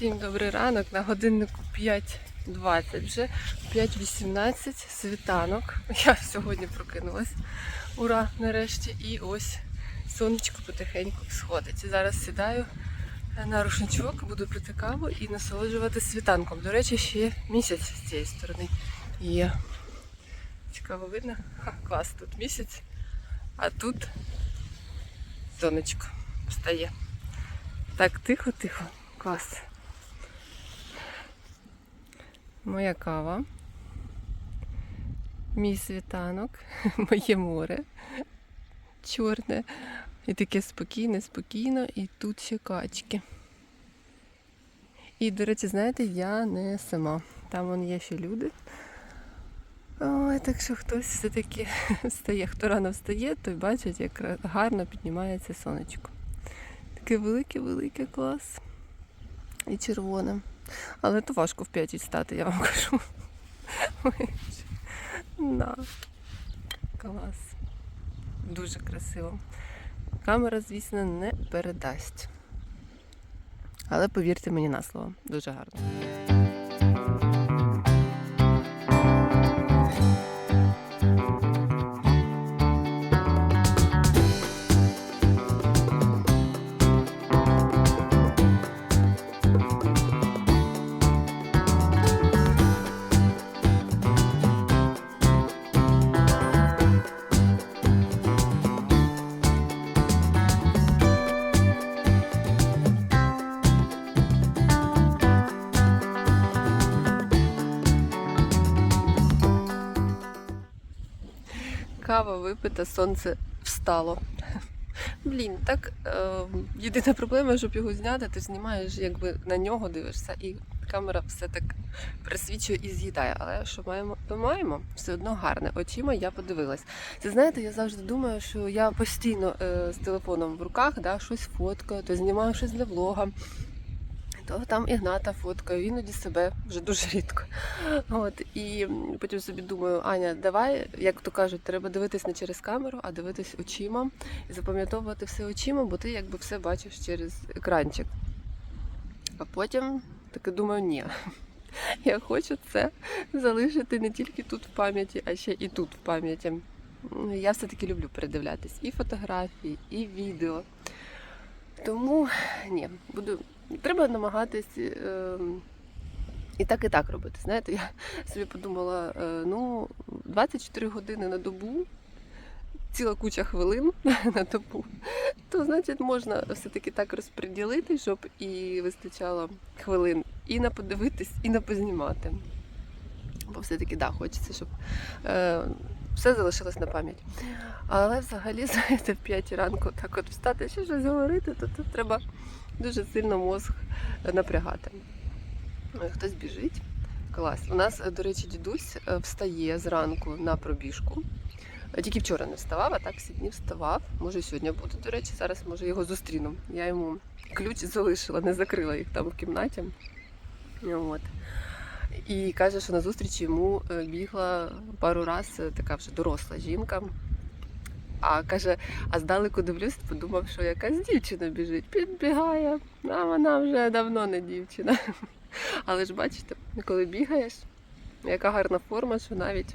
Всім добрий ранок. На годиннику 5.20 вже 5.18 світанок. Я сьогодні прокинулась. Ура, нарешті. І ось сонечко потихеньку сходить. Зараз сідаю на рушничок, буду пити каву і насолоджуватися світанком. До речі, ще місяць з цієї сторони є. Цікаво видно? Ха, клас, тут місяць, а тут сонечко встає. Так, тихо-тихо. Клас. Моя кава. Мій світанок, моє море чорне. І таке спокійне, спокійно, і тут ще качки. І, до речі, знаєте, я не сама. Там вон є ще люди. Ой, так що хтось все-таки встає. Хто рано встає, той бачить, як гарно піднімається сонечко. Таке велике-велике клас. І червоне. Але то важко в 5 відстати, я вам кажу. да. Клас. Дуже красиво. Камера, звісно, не передасть. Але повірте мені на слово, дуже гарно. Кава випита, сонце встало. Блін, так е, єдина проблема, щоб його зняти, ти знімаєш, якби на нього дивишся, і камера все так присвічує і з'їдає. Але що маємо, то маємо, все одно гарне. Очима я подивилась. Це знаєте, я завжди думаю, що я постійно е, з телефоном в руках да, щось фоткаю, то знімаю щось для влога. То там Ігната фоткаю, іноді себе вже дуже рідко. От і потім собі думаю, Аня, давай, як то кажуть, треба дивитись не через камеру, а дивитись очима і запам'ятовувати все очима, бо ти якби все бачиш через екранчик. А потім таки думаю, ні. Я хочу це залишити не тільки тут в пам'яті, а ще і тут в пам'яті. Я все-таки люблю передивлятись і фотографії, і відео. Тому ні, буду. Треба намагатись е, і так, і так робити. Знаєте, я собі подумала, е, ну, 24 години на добу, ціла куча хвилин на добу, то значить можна все-таки так розподілити, щоб і вистачало хвилин і на подивитись, і на познімати. Бо все-таки да, хочеться, щоб е, все залишилось на пам'ять. Але взагалі, знаєте, в 5 ранку так от встати, ще щось говорити, то тут треба дуже сильно мозг напрягати. Хтось біжить. Клас. У нас, до речі, дідусь е, встає зранку на пробіжку. Е, Тільки вчора не вставав, а так всі дні вставав. Може, сьогодні буде, до речі, зараз може його зустріну. Я йому ключ залишила, не закрила їх там в кімнаті. От. І каже, що на зустрічі йому е, бігла пару раз е, така вже доросла жінка. А каже, а здалеку дивлюсь, подумав, що якась дівчина біжить, підбігає, а вона вже давно не дівчина. Але ж бачите, коли бігаєш, яка гарна форма, що навіть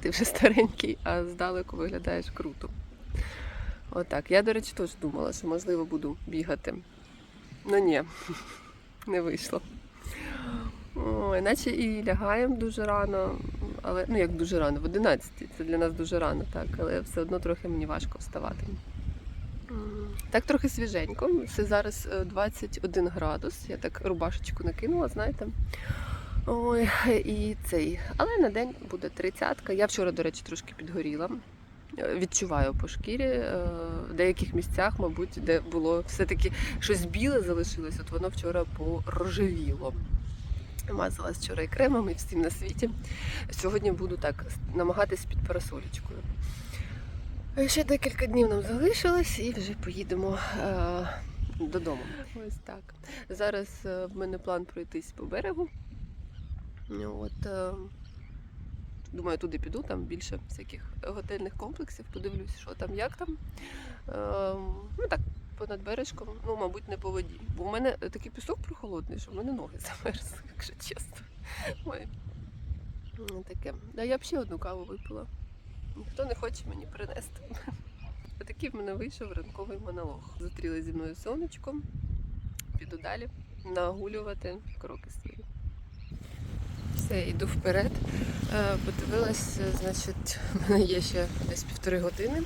ти вже старенький, а здалеку виглядаєш круто. Отак. Я, до речі, теж думала, що можливо буду бігати. Ну ні, не вийшло. Наче і лягаємо дуже рано, але ну як дуже рано, в 11. Це для нас дуже рано, так, але все одно трохи мені важко вставати. Так трохи свіженько. Це зараз е, 21 градус. Я так рубашечку накинула, знаєте. Ой, і цей. Але на день буде 30 Я вчора, до речі, трошки підгоріла. Е, Відчуваю по шкірі е, в деяких місцях, мабуть, де було все-таки щось біле залишилось, от воно вчора порожевіло. Мазалась вчора і кремом, і всім на світі. Сьогодні буду так намагатись під парасолечкою. Ще декілька днів нам залишилось і вже поїдемо е, додому. Ось так. Зараз е, в мене план пройтись по берегу. От, е, думаю, туди піду, там більше всяких готельних комплексів, подивлюсь, що там, як там. Е, ну так, понад бережком, ну, мабуть, не по воді. Бо в мене такий пісок прохолодний, що в мене ноги замерзли, якщо чесно. Ну, Таке. Да я б ще одну каву випила. Ніхто не хоче мені принести. Отакий в мене вийшов ранковий монолог. Зустріли зі мною сонечком, піду далі нагулювати кроки свої. Все, йду вперед. Е, Подивилась, е, значить, в мене є ще десь півтори години,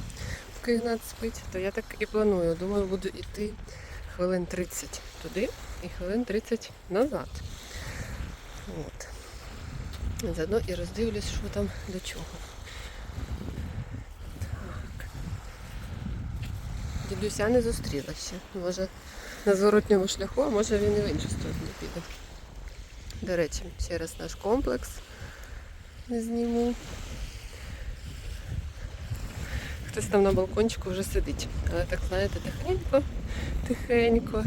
поки Ігнат спить, то я так і планую. Думаю, буду йти хвилин 30 туди і хвилин 30 назад. От. Заодно і роздивлюсь, що там до чого. Так. Дідуся не зустріла ще. Може на зворотньому шляху, а може він і в іншу сторону піде. До речі, ще раз наш комплекс зніму. Хтось там на балкончику вже сидить. Але так, знаєте, тихенько, тихенько.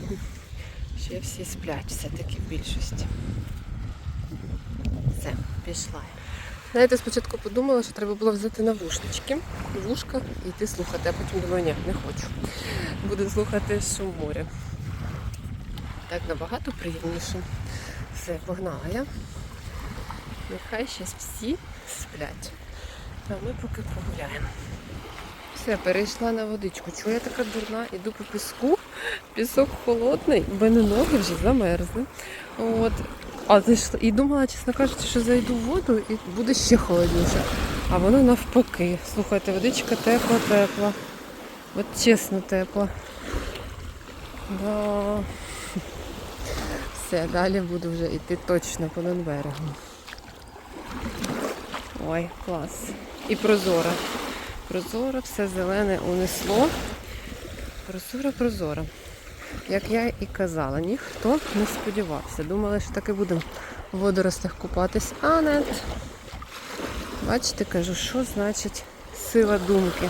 Ще всі сплять все-таки в більшості. Все, пішла. Знаєте, спочатку подумала, що треба було взяти навушнички, вушка і йти слухати, а потім думаю, ні, не хочу. Буду слухати шум моря. Так набагато приємніше. Все, погнала я. Нехай щас всі сплять. А ми поки погуляємо. Все, перейшла на водичку. Чого я така дурна? Іду по піску. Пісок холодний, в мене ноги вже замерзли. От. А зайшла і думала, чесно кажучи, що зайду в воду і буде ще холодніше. А воно навпаки. Слухайте, водичка тепла, тепла. От чесно тепла. Да. Все, далі буду вже йти точно понад берегом. Ой, клас. І прозора. Прозора, все зелене унесло. Прозора. Як я і казала, ніхто не сподівався. Думали, що так і будемо в водорослях купатись. А нет. Бачите, кажу, що значить сила думки.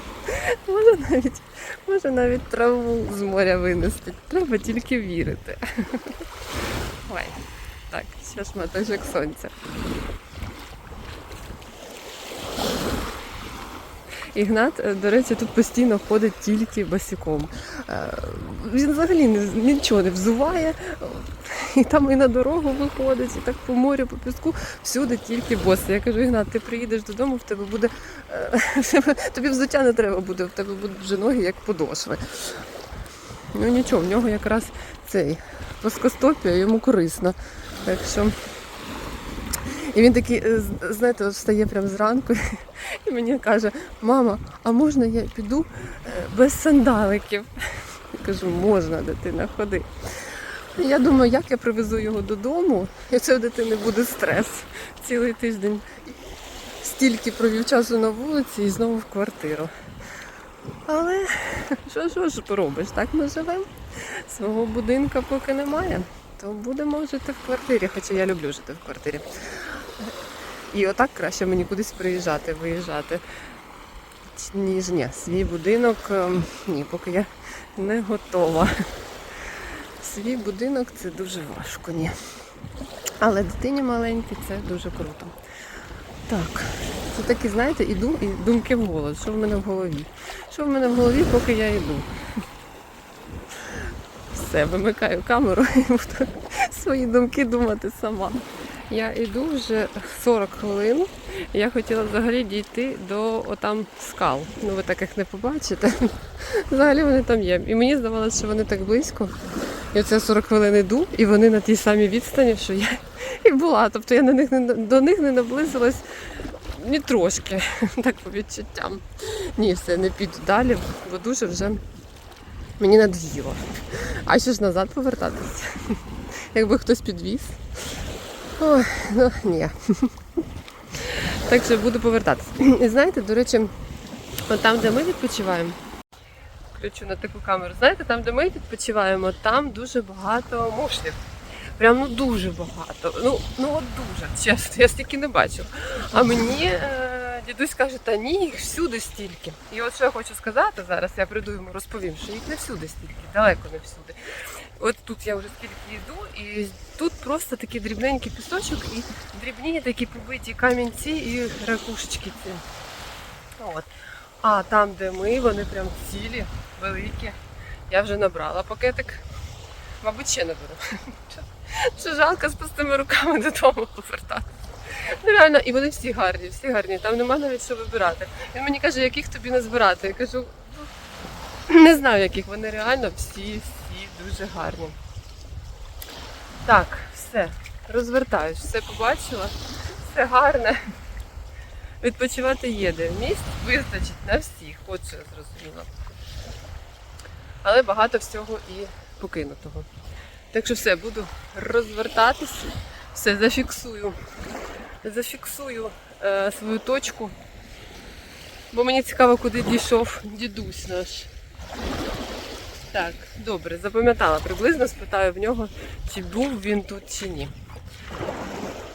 Може навіть, може навіть траву з моря винести. Треба тільки вірити. Ой, так, ще шматочок сонця. Ігнат, е, до речі, тут постійно ходить тільки босиком. Е, Він взагалі нічого не взуває, і там і на дорогу виходить, і так по морю, по піску, всюди тільки боси. Я кажу, Ігнат, ти приїдеш додому, в тебе буде е, тобі взуття не треба буде, в тебе будуть вже ноги як подошви. Ну нічого, в нього якраз цей плоскостопія йому корисно. Так що. І він такий, е, знаєте, встає прямо зранку і мені каже, мама, а можна я піду е, без сандаликів? Я кажу, можна, дитина, ходи. І Я думаю, як я привезу його додому, і це у дитини буде стрес цілий тиждень. Стільки провів часу на вулиці і знову в квартиру. Але що, що ж поробиш? Так ми живемо. Свого будинка поки немає, то будемо жити в квартирі, хоча я люблю жити в квартирі. І отак краще мені кудись приїжджати, виїжджати. Ніж ні, свій будинок, ем, ні, поки я не готова. Свій будинок це дуже важко, ні. Але дитині маленькій це дуже круто. Так, це такі, знаєте, іду і думки в голос. Що в мене в голові? Що в мене в голові, поки я йду? Все, вимикаю камеру і буду свої думки думати сама. Я йду вже 40 хвилин. Я хотіла взагалі дійти до отам скал. Ну ви таких не побачите. Взагалі вони там є. І мені здавалося, що вони так близько. І оце 40 хвилин йду, і вони на тій самій відстані, що я і була. Тобто я на них не до них не наблизилась ні трошки, так по відчуттям. Ні, все, не піду далі, бо дуже вже мені надоїло. А що ж назад повертатися? Якби хтось підвіз. Ой, ну ні. Так що буду повертатися. І знаєте, до речі, от там, де ми відпочиваємо, включу на таку камеру, знаєте, там, де ми відпочиваємо, там дуже багато мушлів. Прям ну дуже багато. Ну, ну от дуже, чесно, я стільки не бачила. А мені е, дідусь каже, та ні, їх всюди стільки. І от що я хочу сказати зараз, я прийду йому розповім, що їх не всюди стільки, далеко не всюди. От тут я вже скільки йду, і тут просто такий дрібненький пісочок і дрібні такі побиті камінці і ракушечки ці. От. А там, де ми, вони прям цілі, великі. Я вже набрала пакетик. Мабуть, ще наберу. Що жалко з пустими руками додому повертати. Ну реально, і вони всі гарні, всі гарні. Там нема навіть що вибирати. Він мені каже, яких тобі назбирати. Я кажу, «Ну, не знаю, яких вони реально всі дуже гарні. Так, все, розвертаюсь, все побачила, все гарне. Відпочивати їде. Місць вистачить на всіх, от що я зрозуміла. Але багато всього і покинутого. Так що все, буду розвертатись, все, зафіксую. Зафіксую е, свою точку. Бо мені цікаво, куди дійшов дідусь наш. Так, добре, запам'ятала приблизно, спитаю в нього, чи був він тут чи ні.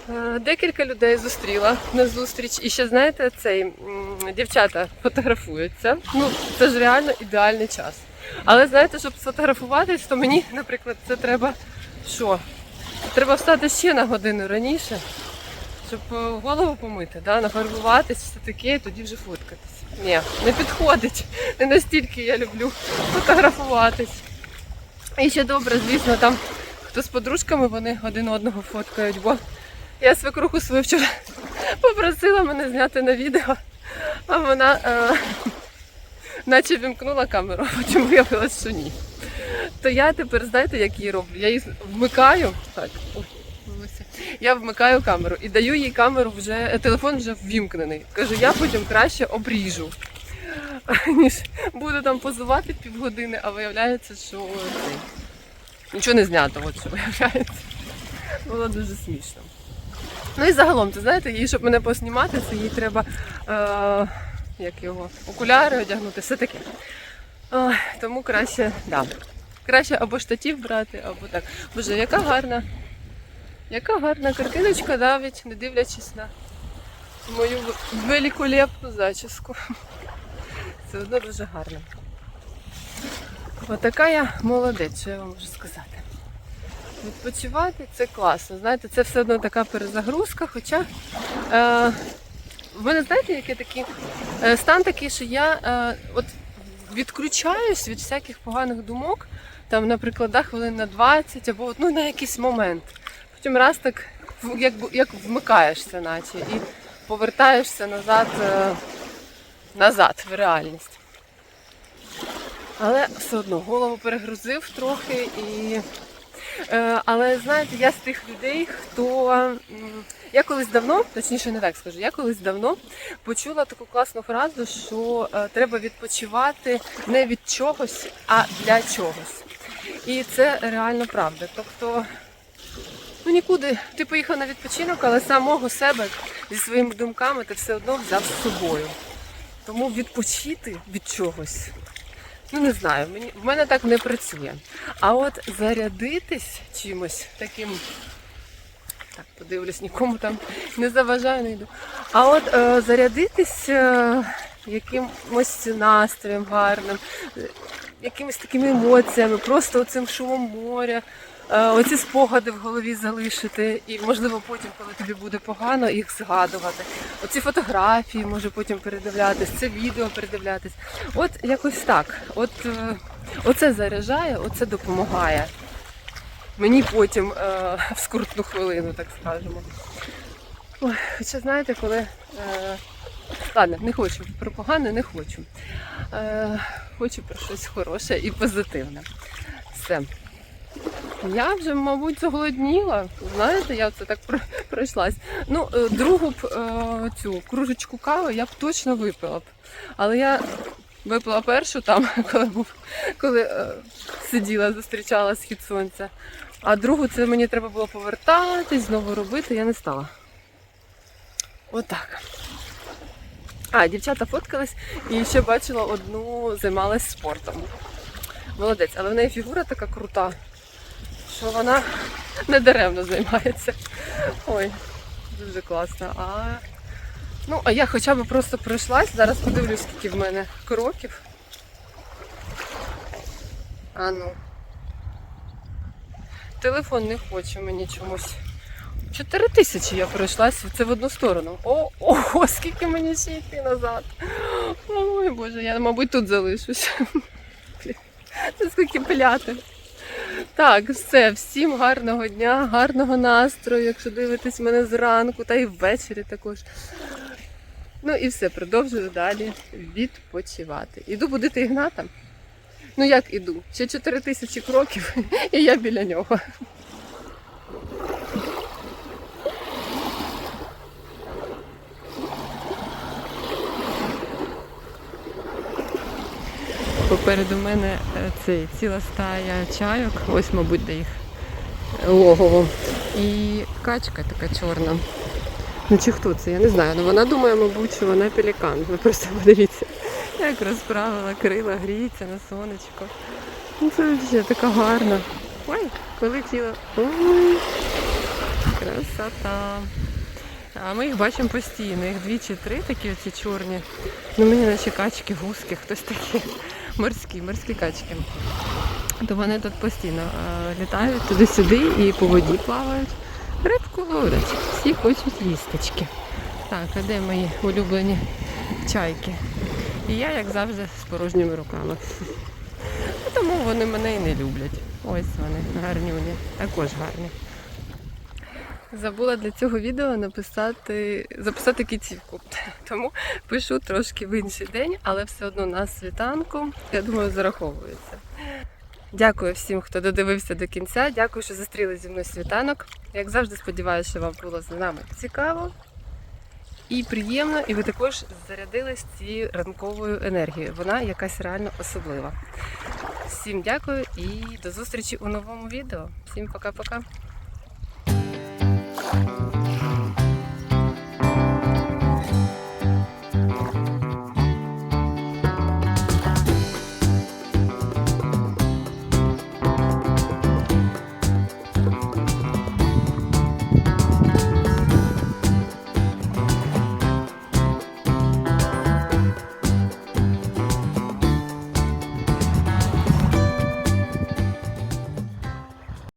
Е, Декілька людей зустріла на зустріч. І ще знаєте, цей дівчата фотографуються. Ну, це ж реально ідеальний час. Але знаєте, щоб сфотографуватись, то мені, наприклад, це треба що? Треба встати ще на годину раніше, щоб е, голову помити, да? нафарбуватись, все таке, і тоді вже фоткатись. Ні, не підходить. Не настільки я люблю фотографуватись. І ще добре, звісно, там хто з подружками вони один одного фоткають, бо я свекруху свою вчора попросила мене зняти на відео, а вона е, наче вімкнула камеру, а потім виявилось, що ні. То я тепер, знаєте, як її роблю? Я її вмикаю. Так. Я вмикаю камеру і даю їй камеру вже, е, телефон вже ввімкнений. Кажу, я потім краще обріжу. Ніж буду там позувати півгодини, а виявляється, що нічого не знято, от що виявляється. Було дуже смішно. Ну і загалом, ти знаєте, їй, щоб мене поснімати, це їй треба е, як його, окуляри одягнути, все таке. Ой, тому краще, да. Краще або штатів брати, або так. Боже, яка гарна, яка гарна картиночка, навіть не дивлячись на мою великолепну зачіску. Все одно дуже гарно. Отака я молодець, що я вам можу сказати. Відпочивати це класно. Знаєте, це все одно така перезагрузка, хоча е, в мене, знаєте, який такий е, стан такий, що я е, от відключаюсь від всяких поганих думок, там, наприклад, да, хвилин на 20 або ну, на якийсь момент. Потім раз так як, як вмикаєшся, наче, і повертаєшся назад, е, назад в реальність. Але все одно голову перегрузив трохи і. Е, але знаєте, я з тих людей, хто я колись давно, точніше не так скажу, я колись давно почула таку класну фразу, що е, треба відпочивати не від чогось, а для чогось. І це реально правда. Тобто, ну нікуди, ти поїхав на відпочинок, але самого себе зі своїми думками ти все одно взяв з собою. Тому відпочити від чогось Ну не знаю, мені в мене так не працює. А от зарядитись чимось таким. Так, подивлюсь, нікому там не заважаю, не йду. А от е, зарядитись е, якимось настроєм гарним, якимись такими емоціями, просто оцим шумом моря, е, оці спогади в голові залишити, і можливо потім, коли тобі буде погано, їх згадувати. Оці фотографії може потім передивлятись, це відео передивлятись. От якось так. От е, оце заряджає, оце допомагає. Мені потім е, в скрутну хвилину, так скажемо. Ой, хоча знаєте, коли. Е, ладно, не хочу про погане, не хочу. Е, хочу про щось хороше і позитивне. Все. Я вже, мабуть, зголодніла. Знаєте, я це так про- пройшлась. Ну, е, другу б е, цю кружечку кави я б точно випила б. Але я випила першу там, коли був, коли е, сиділа, зустрічала схід сонця. А другу це мені треба було повертатись, знову робити, я не стала. Отак. А, дівчата фоткались і ще бачила одну, займалась спортом. Молодець, але в неї фігура така крута, що вона не даремно займається. Ой, дуже класно. А, ну, а я хоча б просто пройшлась. Зараз подивлюсь, скільки в мене кроків. А ну. Телефон не хоче мені чомусь. Чотири тисячі я пройшлась, це в одну сторону. О, ого, скільки мені ще йти назад. Ой, Боже, я, мабуть, тут залишусь. Блін. Наскільки пиляти. Так, все, всім гарного дня, гарного настрою, якщо дивитесь мене зранку, та й ввечері також. Ну і все, продовжую далі відпочивати. Іду будити Ігната. Ну як іду? Ще 4 тисячі кроків, і я біля нього. Попереду мене е, цей ціла стая чайок, ось, мабуть, де їх логово. І качка така чорна. Ну чи хто це? Я не знаю. Ну вона думає, мабуть, що вона пелікан. Ви просто подивіться, як розправила крила, гріється на сонечко. Ну це взагалі така гарна. Ой, полетіла. Ой, красота. А ми їх бачимо постійно. Їх дві чи три такі оці чорні. Ну мені наче качки, гуски, хтось такі. Морські, морські качки. То вони тут постійно е, літають туди-сюди і по воді плавають. Рибку ловлять. Всі хочуть їсточки. Так, а де мої улюблені чайки? І я, як завжди, з порожніми руками. Тому вони мене і не люблять. Ось вони, гарнюні, також гарні. Забула для цього відео написати, записати кінцівку. Тому пишу трошки в інший день, але все одно на світанку, я думаю, зараховується. Дякую всім, хто додивився до кінця. Дякую, що зустріли зі мною світанок. Як завжди, сподіваюся, що вам було з нами цікаво і приємно, і ви також зарядились цією ранковою енергією. Вона якась реально особлива. Всім дякую і до зустрічі у новому відео. Всім пока-пока. Thank you.